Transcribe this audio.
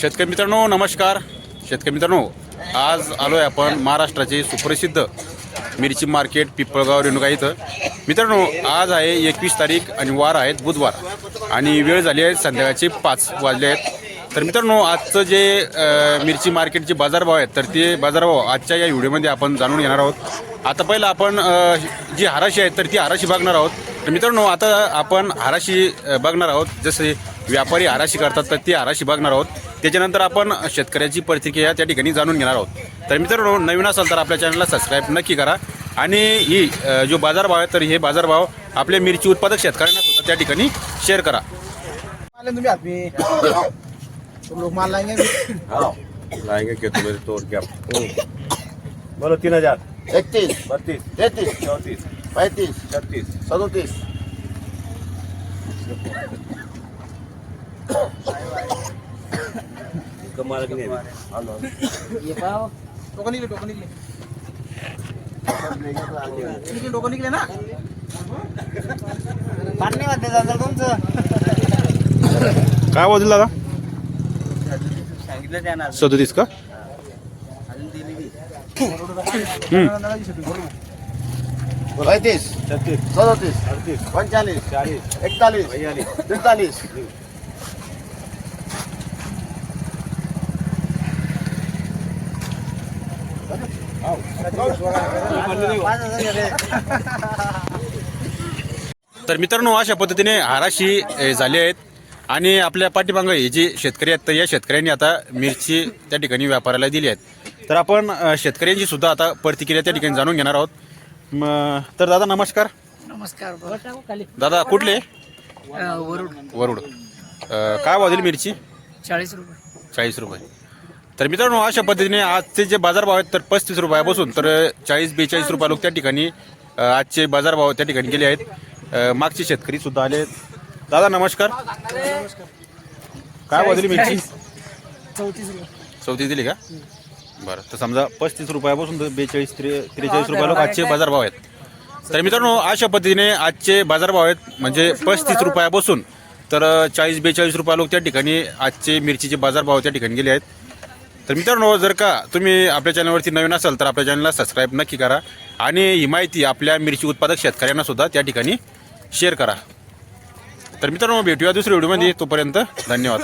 शेतकरी मित्रांनो नमस्कार. शेतकरी मित्रांनो आज आलो आहे आपण महाराष्ट्राचे सुप्रसिद्ध मिरची मार्केट पिपळगाव रेणुका इथं. मित्रांनो आज आहे एकवीस तारीख आणि वार आहेत बुधवार आणि वेळ झाली आहे संध्याकाळचे पाच वाजले आहेत. तर मित्रांनो आजचं जे मिरची मार्केटचे बाजारभाव आहेत तर ते बाजारभाव आजच्या या व्हिडिओमध्ये आपण जाणून घेणार आहोत. आता पहिलं आपण जी हाराशी आहेत तर ती हाराशी बघणार आहोत. तर मित्रांनो आता आपण हाराशी बघणार आहोत. जसे व्यापारी हाराशी करतात तर ती हाराशी बघणार आहोत. त्याच्यानंतर आपण शेतकऱ्याची प्रतिक्रिया त्या ठिकाणी जाणून घेणार आहोत. तर मित्रांनो नवीन असाल तर आपल्या चॅनलला सबस्क्राईब नक्की करा. आणि ही जो बाजारभाव आहे तर हे बाजारभाव आपल्या मिरची उत्पादक शेतकऱ्यांना सुद्धा त्या ठिकाणी शेअर करा. माल लें तुम्हें आदमी तुम लोग माल लाएंगे लाएंगे क्या तुम्हें तोड़ के आप बोलो तीन हजार. इकतीस बत्तीस. तैतीस चौंतीस. पैंतीस. छत्तीस. सदतीस. कमाल की नहीं ये पाओ टोकन निकले टोकन निकले निकले टोकन निकले ना पाणी वाटते दादा तुमचं काय वाजलं दादा सांगितलं त्यांना सदोतीस का अजून दिली पैंतीस छत्तीस सदतीस अड़तीस पंचालीस चालीस इकतालीस बयालीस तर मित्रांनो अशा पद्धतीने हाराशी झाली आहेत. आणि आपल्या पाठीमागं हे जे शेतकरी आहेत तर या शेतकऱ्यांनी आता मिरची त्या ठिकाणी व्यापाराला दिली आहेत. तर आपण शेतकऱ्यांची सुद्धा आता प्रतिक्रिया त्या ठिकाणी जाणून घेणार आहोत. तर दादा नमस्कार. नमस्कार दादा कुठले? वरुड. वरुड. काय वाजली मिरची? चाळीस रुपये. चाळीस रुपये. तर मित्रांनो अशा पद्धतीने आजचे जे बाजारभाव आहेत तर पस्तीस रुपयापासून तर चाळीस बेचाळीस रुपया लोक त्या ठिकाणी आजचे बाजारभाव त्या ठिकाणी गेले आहेत. मागचे शेतकरी सुद्धा आले आहेत. दादा नमस्कार. काय बदली मिरची? चौतीस चौतीस दिली का? बरं तर समजा पस्तीस रुपयापासून तर बेचाळीस त्रे त्रेचाळीस रुपया लोक आजचे बाजारभाव आहेत. तर मित्रांनो अशा पद्धतीने आजचे बाजारभाव आहेत म्हणजे पस्तीस रुपयापासून तर चाळीस बेचाळीस रुपया लोक त्या ठिकाणी आजचे मिरचीचे बाजारभाव त्या ठिकाणी गेले आहेत. तर मित्रांनो जर का तुम्ही आपल्या चॅनलवरती नवीन असाल तर आपल्या चॅनलला सबस्क्राईब नक्की करा आणि ही माहिती आपल्या मिरची उत्पादक शेतकऱ्यांना सुद्धा त्या ठिकाणी शेअर करा. तर मित्रांनो भेटूया दुसऱ्या व्हिडिओमध्ये तोपर्यंत धन्यवाद.